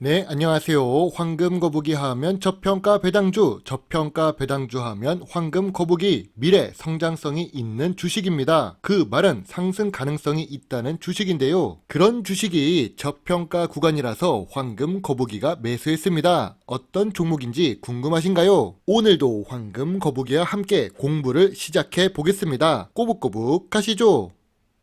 네, 안녕하세요. 황금 거북이 하면 저평가 배당주, 저평가 배당주 하면 황금 거북이, 미래 성장성이 있는 주식입니다. 그 말은 상승 가능성이 있다는 주식인데요. 그런 주식이 저평가 구간이라서 황금 거북이가 매수했습니다. 어떤 종목인지 궁금하신가요? 오늘도 황금 거북이와 함께 공부를 시작해 보겠습니다. 꼬북꼬북 가시죠.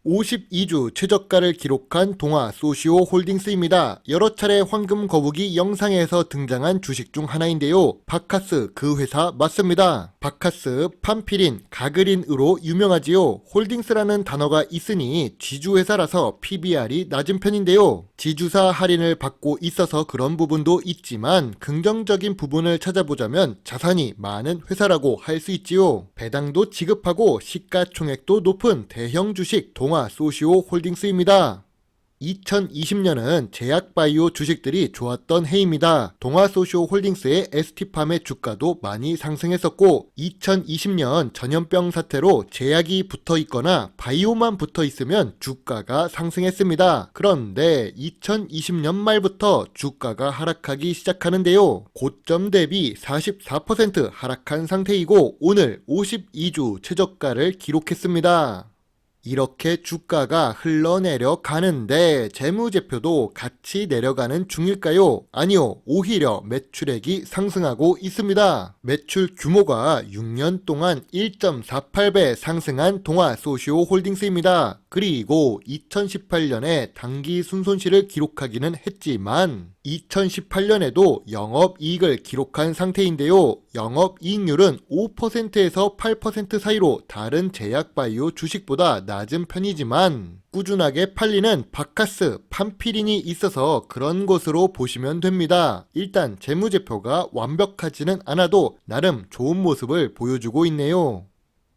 52주 최저가를 기록한 동아 소시오 홀딩스입니다. 여러 차례 황금 거북이 영상에서 등장한 주식 중 하나인데요. 바카스 그 회사 맞습니다. 바카스, 판피린, 가그린으로 유명하지요. 홀딩스라는 단어가 있으니 지주회사라서 PBR이 낮은 편인데요. 지주사 할인을 받고 있어서 그런 부분도 있지만 긍정적인 부분을 찾아보자면 자산이 많은 회사라고 할 수 있지요. 배당도 지급하고 시가총액도 높은 대형 주식 동아 소시오 홀딩스입니다. 2020년은 제약바이오 주식들이 좋았던 해입니다. 동아소시오 홀딩스의 ST팜의 주가도 많이 상승했었고 2020년 전염병 사태로 제약이 붙어 있거나 바이오만 붙어 있으면 주가가 상승했습니다. 그런데 2020년 말부터 주가가 하락하기 시작하는데요. 고점 대비 44% 하락한 상태이고 오늘 52주 최저가를 기록했습니다. 이렇게 주가가 흘러내려 가는데 재무제표도 같이 내려가는 중일까요? 아니요, 오히려 매출액이 상승하고 있습니다. 매출 규모가 6년 동안 1.48배 상승한 동아 소시오 홀딩스입니다. 그리고 2018년에 단기 순손실을 기록하기는 했지만 2018년에도 영업이익을 기록한 상태인데요. 영업이익률은 5%에서 8% 사이로 다른 제약바이오 주식보다 낮은 편이지만 꾸준하게 팔리는 바카스, 판피린이 있어서 그런 것으로 보시면 됩니다. 일단 재무제표가 완벽하지는 않아도 나름 좋은 모습을 보여주고 있네요.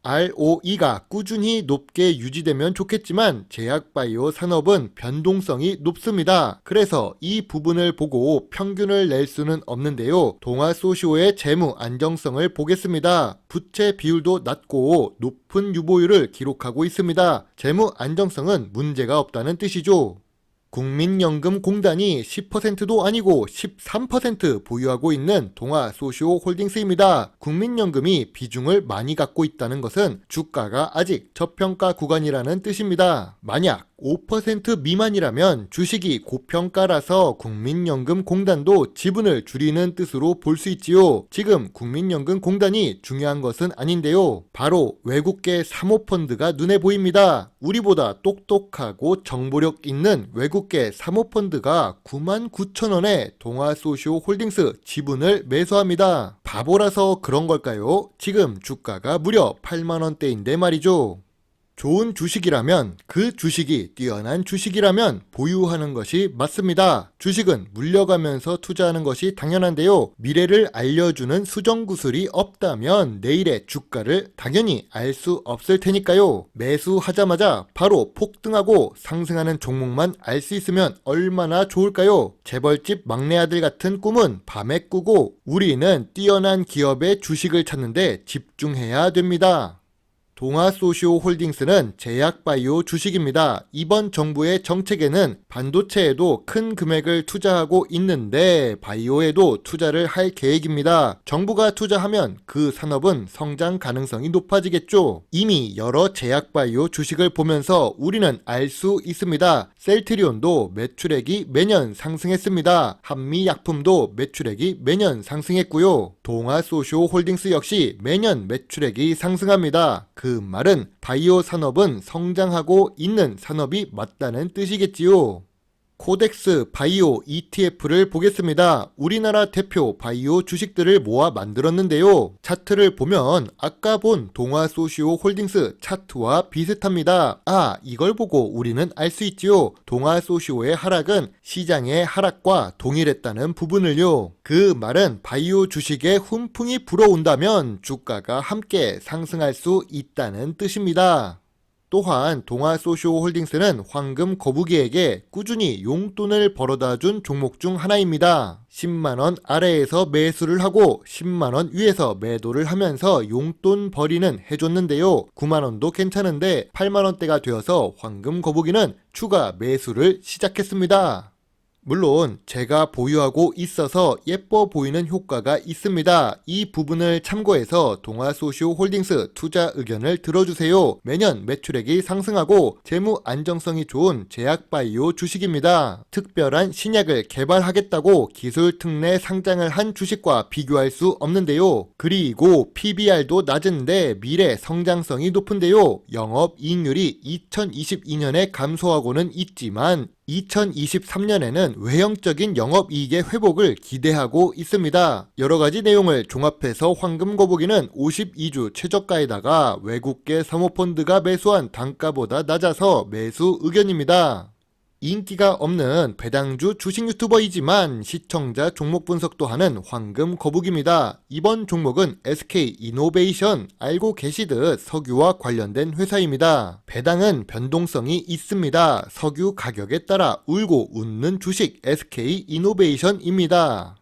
ROE가 꾸준히 높게 유지되면 좋겠지만 제약바이오 산업은 변동성이 높습니다. 그래서 이 부분을 보고 평균을 낼 수는 없는데요. 동아소시오의 재무 안정성을 보겠습니다. 부채 비율도 낮고 높은 유보율을 기록하고 있습니다. 재무 안정성은 문제가 없다는 뜻이죠. 국민연금공단이 10%도 아니고 13% 보유하고 있는 동아 소시오 홀딩스입니다. 국민연금이 비중을 많이 갖고 있다는 것은 주가가 아직 저평가 구간이라는 뜻입니다. 만약 5% 미만이라면 주식이 고평가라서 국민연금공단도 지분을 줄이는 뜻으로 볼 수 있지요. 지금 국민연금공단이 중요한 것은 아닌데요. 바로 외국계 사모펀드가 눈에 보입니다. 우리보다 똑똑하고 정보력 있는 외국계 사모펀드가 9만 9천 원에 동아소시오 홀딩스 지분을 매수합니다. 바보라서 그런 걸까요? 지금 주가가 무려 8만 원대인데 말이죠. 좋은 주식이라면 그 주식이 뛰어난 주식이라면 보유하는 것이 맞습니다. 주식은 물려가면서 투자하는 것이 당연한데요. 미래를 알려주는 수정구슬이 없다면 내일의 주가를 당연히 알 수 없을 테니까요. 매수하자마자 바로 폭등하고 상승하는 종목만 알 수 있으면 얼마나 좋을까요? 재벌집 막내 아들 같은 꿈은 밤에 꾸고 우리는 뛰어난 기업의 주식을 찾는데 집중해야 됩니다. 동아소시오 홀딩스는 제약바이오 주식입니다. 이번 정부의 정책에는 반도체에도 큰 금액을 투자하고 있는데 바이오에도 투자를 할 계획입니다. 정부가 투자하면 그 산업은 성장 가능성이 높아지겠죠. 이미 여러 제약바이오 주식을 보면서 우리는 알 수 있습니다. 셀트리온도 매출액이 매년 상승했습니다. 한미약품도 매출액이 매년 상승했고요. 동아소시오 홀딩스 역시 매년 매출액이 상승합니다. 그 말은 바이오 산업은 성장하고 있는 산업이 맞다는 뜻이겠지요. 코덱스 바이오 ETF를 보겠습니다. 우리나라 대표 바이오 주식들을 모아 만들었는데요. 차트를 보면 아까 본 동아소시오 홀딩스 차트와 비슷합니다. 아, 이걸 보고 우리는 알 수 있지요. 동아소시오의 하락은 시장의 하락과 동일했다는 부분을요. 그 말은 바이오 주식에 훈풍이 불어온다면 주가가 함께 상승할 수 있다는 뜻입니다. 또한 동아소시오 홀딩스는 황금 거북이에게 꾸준히 용돈을 벌어다 준 종목 중 하나입니다. 10만원 아래에서 매수를 하고 10만원 위에서 매도를 하면서 용돈 벌이는 해줬는데요. 9만원도 괜찮은데 8만원대가 되어서 황금 거북이는 추가 매수를 시작했습니다. 물론 제가 보유하고 있어서 예뻐 보이는 효과가 있습니다. 이 부분을 참고해서 동아소시오 홀딩스 투자 의견을 들어주세요. 매년 매출액이 상승하고 재무 안정성이 좋은 제약바이오 주식입니다. 특별한 신약을 개발하겠다고 기술 특례 상장을 한 주식과 비교할 수 없는데요. 그리고 PBR도 낮은데 미래 성장성이 높은데요. 영업 이익률이 2022년에 감소하고는 있지만 2023년에는 외형적인 영업이익의 회복을 기대하고 있습니다. 여러 가지 내용을 종합해서 황금 거북이는 52주 최저가에다가 외국계 사모펀드가 매수한 단가보다 낮아서 매수 의견입니다. 인기가 없는 배당주 주식 유튜버이지만 시청자 종목 분석도 하는 황금 거북입니다. 이번 종목은 SK 이노베이션 알고 계시듯 석유와 관련된 회사입니다. 배당은 변동성이 있습니다. 석유 가격에 따라 울고 웃는 주식 SK 이노베이션입니다.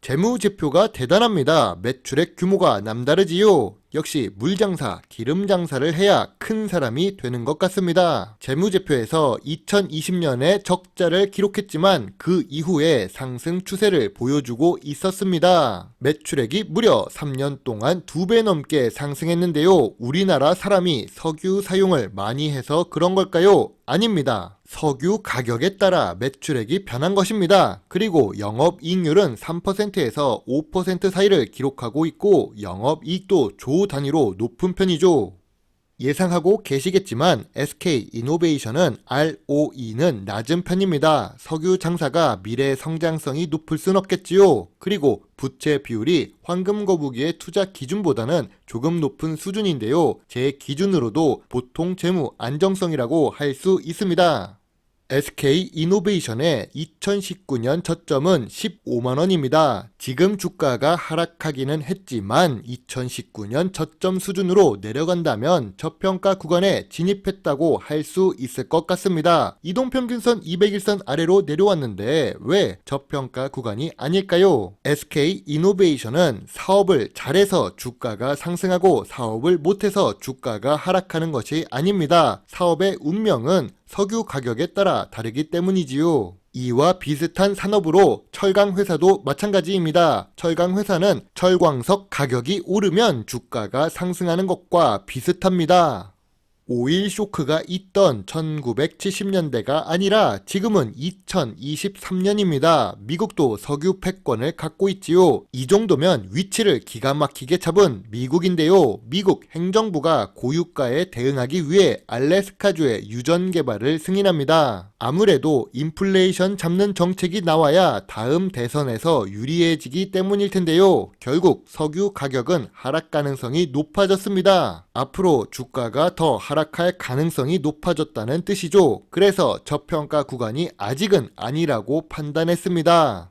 재무제표가 대단합니다. 매출액 규모가 남다르지요. 역시 물장사, 기름장사를 해야 큰 사람이 되는 것 같습니다. 재무제표에서 2020년에 적자를 기록했지만 그 이후에 상승 추세를 보여주고 있었습니다. 매출액이 무려 3년 동안 2배 넘게 상승했는데요. 우리나라 사람이 석유 사용을 많이 해서 그런 걸까요? 아닙니다. 석유 가격에 따라 매출액이 변한 것입니다. 그리고 영업이익률은 3%에서 5% 사이를 기록하고 있고 영업이익도 조 단위로 높은 편이죠. 예상하고 계시겠지만 SK 이노베이션은 ROE는 낮은 편입니다. 석유 장사가 미래 성장성이 높을 순 없겠지요. 그리고 부채 비율이 황금 거북이의 투자 기준보다는 조금 높은 수준인데요. 제 기준으로도 보통 재무 안정성이라고 할 수 있습니다. SK 이노베이션의 2019년 저점은 15만원입니다. 지금 주가가 하락하기는 했지만 2019년 저점 수준으로 내려간다면 저평가 구간에 진입했다고 할 수 있을 것 같습니다. 이동평균선 200일선 아래로 내려왔는데 왜 저평가 구간이 아닐까요? SK 이노베이션은 사업을 잘해서 주가가 상승하고 사업을 못해서 주가가 하락하는 것이 아닙니다. 사업의 운명은 석유 가격에 따라 다르기 때문이지요. 이와 비슷한 산업으로 철강 회사도 마찬가지입니다. 철강 회사는 철광석 가격이 오르면 주가가 상승하는 것과 비슷합니다. 오일 쇼크가 있던 1970년대가 아니라 지금은 2023년입니다. 미국도 석유 패권을 갖고 있지요. 이 정도면 위치를 기가 막히게 잡은 미국인데요. 미국 행정부가 고유가에 대응하기 위해 알래스카주의 유전 개발을 승인합니다. 아무래도 인플레이션 잡는 정책이 나와야 다음 대선에서 유리해지기 때문일 텐데요. 결국 석유 가격은 하락 가능성이 높아졌습니다. 앞으로 주가가 더 하락할 가능성이 높아졌다는 뜻이죠. 그래서 저평가 구간이 아직은 아니라고 판단했습니다.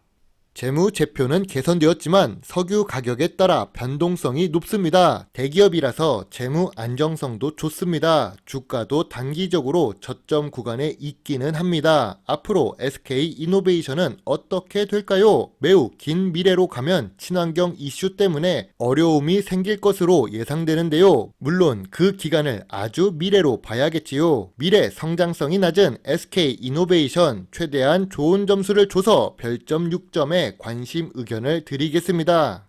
재무 제표는 개선되었지만 석유 가격에 따라 변동성이 높습니다. 대기업이라서 재무 안정성도 좋습니다. 주가도 단기적으로 저점 구간에 있기는 합니다. 앞으로 SK 이노베이션은 어떻게 될까요? 매우 긴 미래로 가면 친환경 이슈 때문에 어려움이 생길 것으로 예상되는데요. 물론 그 기간을 아주 미래로 봐야겠지요. 미래 성장성이 낮은 SK 이노베이션 최대한 좋은 점수를 줘서 별점 6점에 관심 의견을 드리겠습니다.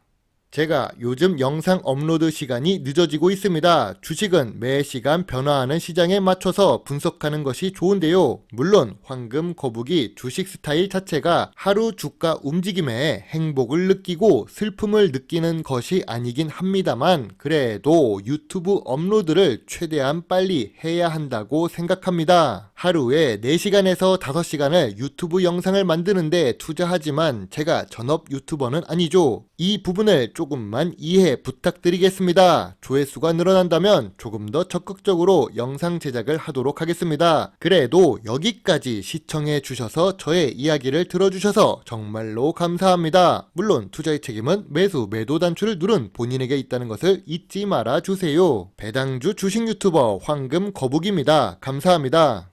제가 요즘 영상 업로드 시간이 늦어지고 있습니다. 주식은 매 시간 변화하는 시장에 맞춰서 분석하는 것이 좋은데요. 물론 황금 거북이 주식 스타일 자체가 하루 주가 움직임에 행복을 느끼고 슬픔을 느끼는 것이 아니긴 합니다만 그래도 유튜브 업로드를 최대한 빨리 해야 한다고 생각합니다. 하루에 4시간에서 5시간을 유튜브 영상을 만드는데 투자하지만 제가 전업 유튜버는 아니죠. 이 부분을 조금만 이해 부탁드리겠습니다. 조회수가 늘어난다면 조금 더 적극적으로 영상 제작을 하도록 하겠습니다. 그래도 여기까지 시청해 주셔서 저의 이야기를 들어주셔서 정말로 감사합니다. 물론 투자의 책임은 매수 매도 단추를 누른 본인에게 있다는 것을 잊지 말아 주세요. 배당주 주식 유튜버 황금 거북입니다. 감사합니다.